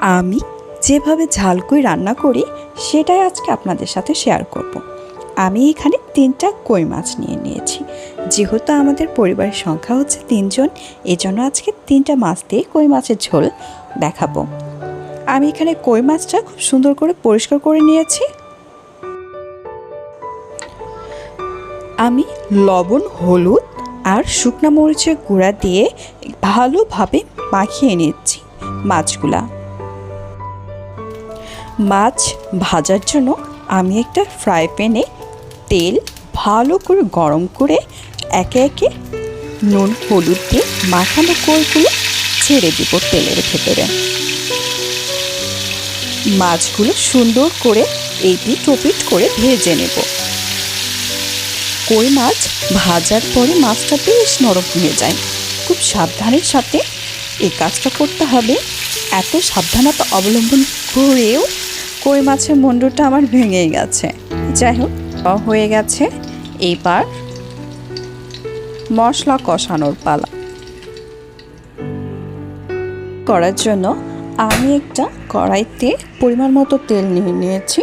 Amigo. যেভাবে ঝাল কই রান্না করি, সেটাই আজকে আপনাদের সাথে শেয়ার করব। আমি এখানে তিনটা কই মাছ নিয়ে নিয়েছি। যেহেতু আমাদের পরিবারের সংখ্যা হচ্ছে তিনজন, এজন্য আজকে তিনটা মাছ দিয়ে কই মাছের ঝোল দেখাবো। আমি এখানে কই মাছটা খুব সুন্দর করে পরিষ্কার করে নিয়েছি। আমি লবণ, হলুদ আর শুকনা মরিচের গুঁড়া দিয়ে ভালোভাবে মাখিয়ে নিচ্ছি মাছগুলা। মাছ ভাজার জন্য আমি একটা ফ্রাই প্যানে তেল ভালো করে গরম করে একে একে নুন, হলুদ দিয়ে মাখানো কোলগুলো ছেড়ে দিব তেলের ভেতরে। মাছগুলো সুন্দর করে এই পিট ওপিট করে ভেজে নেব। কই মাছ ভাজার পরে মাছটা বেশ নরম হয়ে যায়। খুব সাবধানের সাথে এই কাজটা করতে হবে। এত সাবধানতা অবলম্বন করেও কই মাছের মুন্ডুটা আমার ভেঙে গেছে। যাই হোক হয়ে গেছে। এইবার মশলা কষানোর পালা। করার জন্য আমি একটা কড়াইতে পরিমাণ মতো তেল নিয়ে নিয়েছি।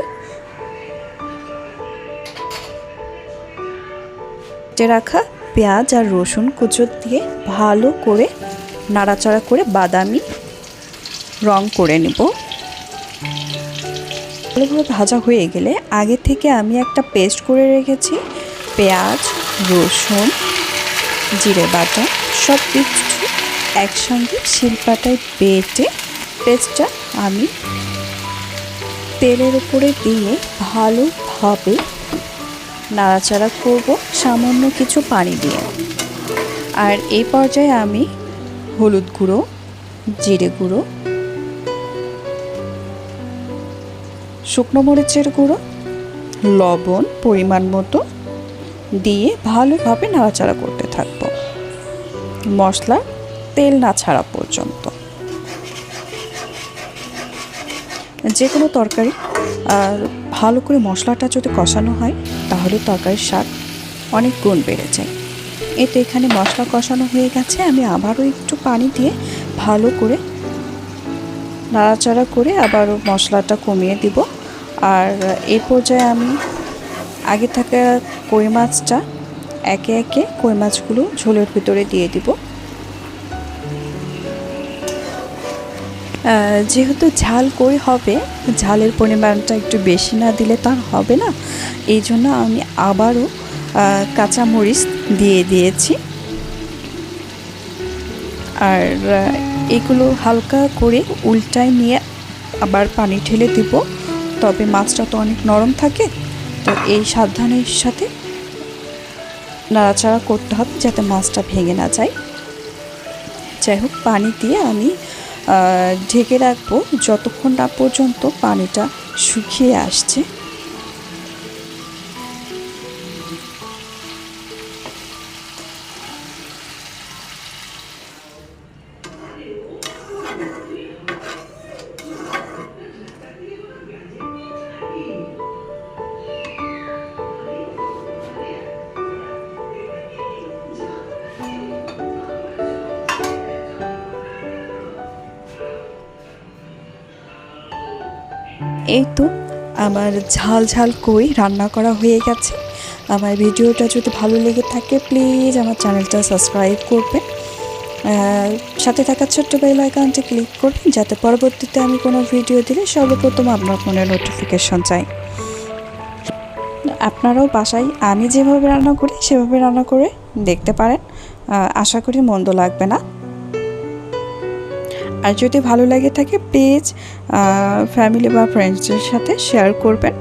রাখা পেঁয়াজ আর রসুন কুচো দিয়ে ভালো করে নাড়াচাড়া করে বাদামি রং করে নেব। ভালোভাবে ভাজা হয়ে গেলে আগে থেকে আমি একটা পেস্ট করে রেখেছি। পেঁয়াজ, রসুন, জিরে বাটা সব কিছু একসঙ্গে শিলপাটায় বেটে পেস্টটা আমি তেলের উপরে দিয়ে ভালোভাবে নাড়াচাড়া করব সামান্য কিছু পানি দিয়ে। আর এই পর্যায়ে আমি হলুদ গুঁড়ো, জিরে গুঁড়ো শুকনো মরিচের গুঁড়ো, লবণ পরিমাণ মতো দিয়ে ভালোভাবে নাড়াচাড়া করতে থাকব। মশলা তেল না ছাড়া পর্যন্ত। যে কোনো তরকারি, আর ভালো করে মশলাটা যদি কষানো হয়, তাহলে তরকারির স্বাদ অনেক গুণ বেড়ে যায়। এতে এখানে মশলা কষানো হয়ে গেছে। আমি আবারও একটু পানি দিয়ে ভালো করে নাড়াচাড়া করে আবার মশলাটা কমিয়ে দিব। আর এই পর্যায়ে আমি আগে থাকা কই মাছটা একে একে কই মাছগুলো ঝোলের ভিতরে দিয়ে দিব। যেহেতু ঝাল কই হবে, ঝালের পরিমাণটা একটু বেশি না দিলে তার হবে না। এই জন্য আমি আবারও কাঁচামরিচ দিয়ে দিয়েছি। আর এগুলো হালকা করে উল্টায় নিয়ে আবার পানি ঢেলে দিব। তবে মাছটা তো অনেক নরম থাকে, তো এই সাবধানের সাথে নাড়াচাড়া করতে হবে যাতে মাছটা ভেঙে না যায়। যাই হোক, পানি দিয়ে আমি ঢেকে রাখব। যতক্ষণ না পর্যন্ত পানিটা শুকিয়ে আসছে এই তো, আমার ঝাল ঝাল কই রান্না করা হয়ে গেছে। আমার ভিডিওটা যদি ভালো লেগে থাকে প্লিজ আমার চ্যানেলটা সাবস্ক্রাইব করবেন। সাথে থাকা ছোট্ট বেল আইকনটি ক্লিক করবেন, যাতে পরবর্তীতে আমি কোনো ভিডিও দিলে সর্বপ্রথম আপনার ফোনে নোটিফিকেশন চাই। আপনারাও বাসায় আমি যেভাবে রান্না করি, সেভাবে রান্না করে দেখতে পারেন। আশা করি মন্দ লাগবে না। আর যদি ভালো লাগে থাকে পেজ ফ্যামিলি বা ফ্রেন্ডসদের সাথে শেয়ার করবেন।